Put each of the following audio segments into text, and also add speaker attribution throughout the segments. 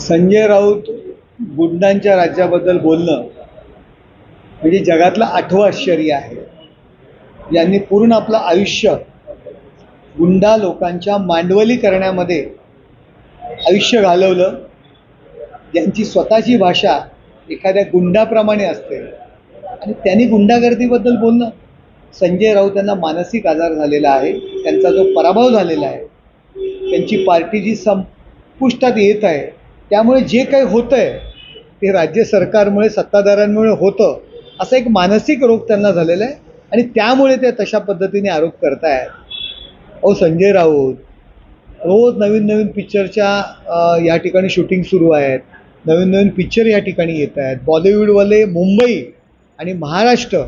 Speaker 1: संजय राऊत गुंडांच्या राज्याबद्दल बोलणं म्हणजे जगातलं आठवं आश्चर्य आहे. यांनी पूर्ण आपलं आयुष्य गुंडा लोकांच्या मांडवली करण्यामध्ये आयुष्य घालवलं. ज्यांची स्वतःची भाषा एखाद्या गुंडाप्रमाणे असते. आणि त्यांनी गुंडागर्दीबद्दल बोलणं संजय राऊत यांना मानसिक आजार झालेला आहे. त्यांचा जो पराभव झालेला आहे. त्यांची पार्टी जी संपुष्टात येत आहे. त्यामुळे जे काही होतं आहे ते राज्य सरकारमुळे सत्ताधाऱ्यांमुळे होतं असा एक मानसिक रोग त्यांना झालेला आहे. आणि त्यामुळे ते तशा पद्धतीने आरोप करतायत. अहो संजय राऊत रोज नवीन नवीन पिक्चरच्या या ठिकाणी शूटिंग सुरू आहेत. नवीन नवीन पिक्चर या ठिकाणी येत आहेत. बॉलिवूडवाले मुंबई आणि महाराष्ट्र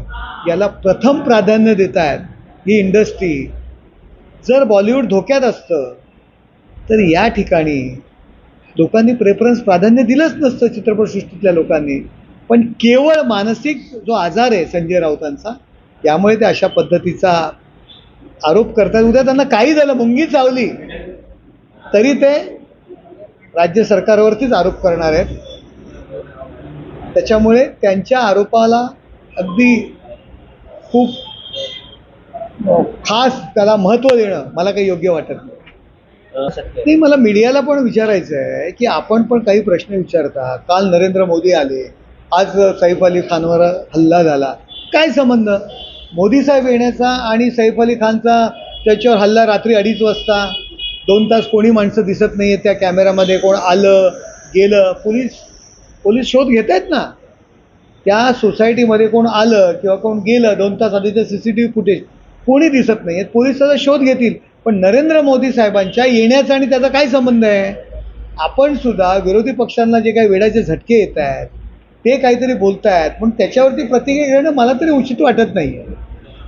Speaker 1: याला प्रथम प्राधान्य देत आहेत. ही इंडस्ट्री जर बॉलिवूड धोक्यात असतं तर या ठिकाणी लोकांनी प्रेफरन्स प्राधान्य दिलंच नसतं चित्रपटसृष्टीतल्या लोकांनी. पण केवळ मानसिक जो आजार आहे संजय राऊतांचा त्यामुळे ते अशा पद्धतीचा आरोप करतात. उद्या त्यांना काही झालं मुंगी चावली तरी ते राज्य सरकारवरतीच आरोप करणार आहेत. त्याच्यामुळे त्यांच्या आरोपाला अगदी खूप खास त्याला महत्त्व देणं मला काही योग्य वाटत नाही. नाही मला मीडियाला पण विचारायचं आहे की आपण पण काही प्रश्न विचारता. काल नरेंद्र मोदी आले आज सैफ अली खानवर हल्ला झाला. काय संबंध? मोदी साहेब येण्याचा आणि सैफ अली खानचा त्याच्यावर हल्ला रात्री अडीच वाजता. दोन तास कोणी माणसं दिसत नाही आहेत त्या कॅमेऱ्यामध्ये कोण आलं गेलं. पोलीस पोलीस शोध घेत आहेत ना? त्या सोसायटीमध्ये कोण आलं किंवा कोण गेलं दोन तास आधीचं C C T V footage कोणी दिसत नाही आहेत पोलीस त्याचा शोध घेतील. पण नरेंद्र मोदी साहेबांच्या येण्याचा आणि त्याचा काय संबंध आहे? आपण सुद्धा विरोधी पक्षांना जे काही वेळाचे झटके येत आहेत ते काहीतरी बोलत आहेत पण त्याच्यावरती प्रतिक्रिया घेणं मला तरी उचित वाटत नाही आहे